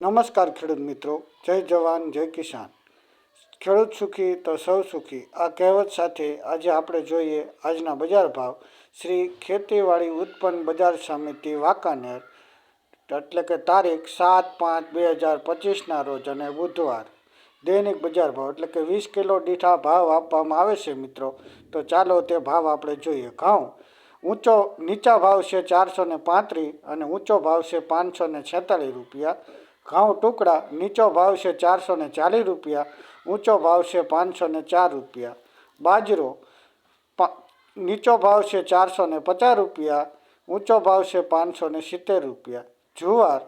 નમસ્કાર ખેડૂત મિત્રો. જય જવાન, જય કિસાન. ખેડૂત સુખી તો સૌ સુખી. આ કહેવત સાથે આજે આપણે જોઈએ આજના બજાર ભાવ. શ્રી ખેતીવાડી ઉત્પન્ન બજાર સમિતિ વાંકાનેર, એટલે કે તારીખ સાત પાંચ બે હજાર પચીસના રોજ અને બુધવાર. દૈનિક બજાર ભાવ, એટલે કે વીસ કિલો દીઠા ભાવ આપવામાં આવે છે મિત્રો. તો ચાલો તે ભાવ આપણે જોઈએ. ઘઉં, ઊંચો નીચા ભાવ છે ચારસો ને પાંત્રીસ અને ઊંચો ભાવ છે પાંચસો ને છેતાલીસ રૂપિયા. ઘઉં ટુકડા, નીચો ભાવ છે ચારસો ને ચાલીસ રૂપિયા, ઊંચો ભાવ છે પાંચસો ને ચાર રૂપિયા. બાજરો નીચો ભાવ છે ચારસો ને પચાસ રૂપિયા, ઊંચો ભાવ છે પાંચસો ને સિત્તેર રૂપિયા. જુવાર,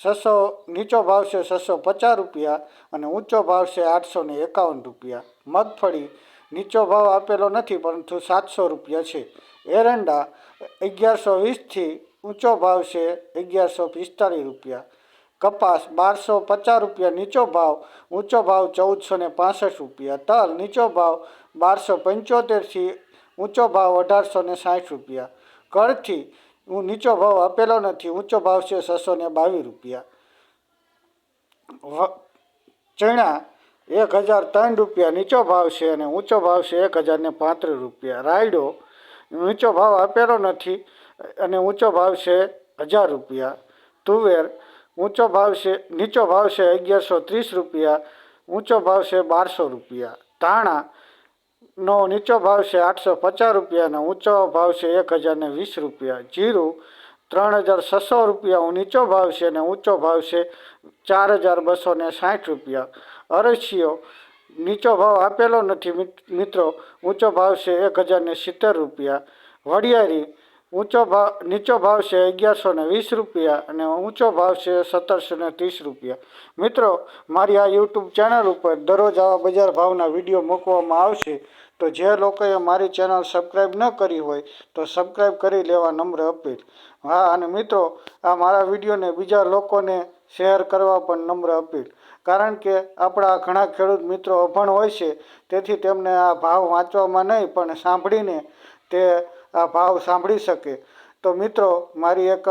છસો, નીચો ભાવ છે છસો પચાસ રૂપિયા અને ઊંચો ભાવ છે આઠસો ને એકાવન રૂપિયા. મગફળી, નીચો ભાવ આપેલો નથી પરંતુ સાતસો રૂપિયા છે. એરંડા, અગિયારસો વીસથી ઊંચો ભાવ છે અગિયારસો પિસ્તાળીસ રૂપિયા. કપાસ બારસો પચાસ રૂપિયા, નીચો ભાવ, ઊંચો ભાવ ચૌદસો ને પાસઠ રૂપિયા, તલ નીચો ભાવ બારસો પંચોતેરથી ઊંચો ભાવ અઢારસો ને સાઠ રૂપિયા, કળથી નીચો ભાવ આપેલો નથી, ઊંચો ભાવ છે છસો ને બાવીસ રૂપિયા. ચણા એક હજાર ત્રણ રૂપિયા, નીચો ભાવ છે અને ઊંચો ભાવ છે એક હજાર ને પાંત્રીસ રૂપિયા. રાયડો નીચો ભાવ આપેલો નથી અને ઊંચો ભાવ છે હજાર રૂપિયા. તુવેર ઊંચો ભાવ છે, નીચો ભાવ છે અગિયારસો ત્રીસ રૂપિયા, ઊંચો ભાવ છે બારસો રૂપિયા. ધાણાનો નીચો ભાવ છે આઠસો પચાસ રૂપિયા ઊંચો ભાવ છે એક હજારને વીસ રૂપિયા. જીરું ત્રણ હજાર છસો રૂપિયા નીચો ભાવ છે અને ઊંચો ભાવ છે ચાર હજાર બસો ને સાઠ રૂપિયા. અરસીઓ નીચો ભાવ આપેલો નથી મિત્રો, ઊંચો ભાવ છે એક હજારને સિત્તેર રૂપિયા. વડિયારી ઊંચો ભાવ, નીચો ભાવ છે અગિયારસો ને વીસ રૂપિયા અને ઊંચો ભાવ છે સત્તરસો ને ત્રીસ રૂપિયા. મિત્રો, મારી આ યુટ્યુબ ચેનલ ઉપર દરરોજ આવા બજાર ભાવના વીડિયો મૂકવામાં આવશે. તો જે લોકોએ મારી ચેનલ સબસ્ક્રાઈબ ન કરી હોય, તો સબસ્ક્રાઈબ કરી લેવા નમ્ર અપીલ. હા, અને મિત્રો, આ મારા વિડીયોને બીજા લોકોને શેર કરવા પણ નમ્ર અપીલ. કારણ કે આપણા ઘણા ખેડૂત મિત્રો અભણ હોય છે, તેથી તેમને આ ભાવ વાંચવામાં નહીં, પણ સાંભળીને તે આ ભાવ સાંભળી શકે. તો મિત્રો, મારી એક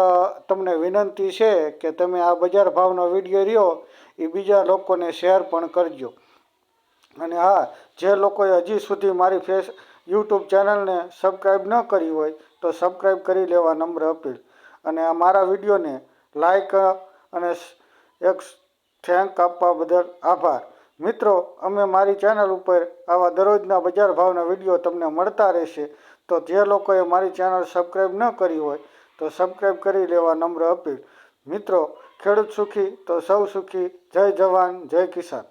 તમને વિનંતી છે કે તમે આ બજાર ભાવનો વીડિયો રહ્યો એ બીજા લોકોને શેર પણ કરજો. અને હા, જે લોકોએ હજી સુધી મારી ફેસ, યુટ્યુબ ચેનલને સબસ્ક્રાઈબ ન કરી હોય, તો સબસ્ક્રાઈબ કરી લેવા નમ્ર અપીલ. અને આ મારા વિડીયોને લાઈક અને એક થેન્ક આપવા બદલ આભાર. મિત્રો, અમે મારી ચેનલ ઉપર આવા દરરોજના બજાર ભાવના વીડિયો તમને મળતા રહેશે. તો જે લોકોએ મારી ચેનલ સબસ્ક્રાઈબ ન કરી હોય, તો સબસ્ક્રાઈબ કરી લેવા નમ્ર અપીલ. મિત્રો, ખેડૂત સુખી, તો સૌ સુખી. જય જવાન, જય કિસાન.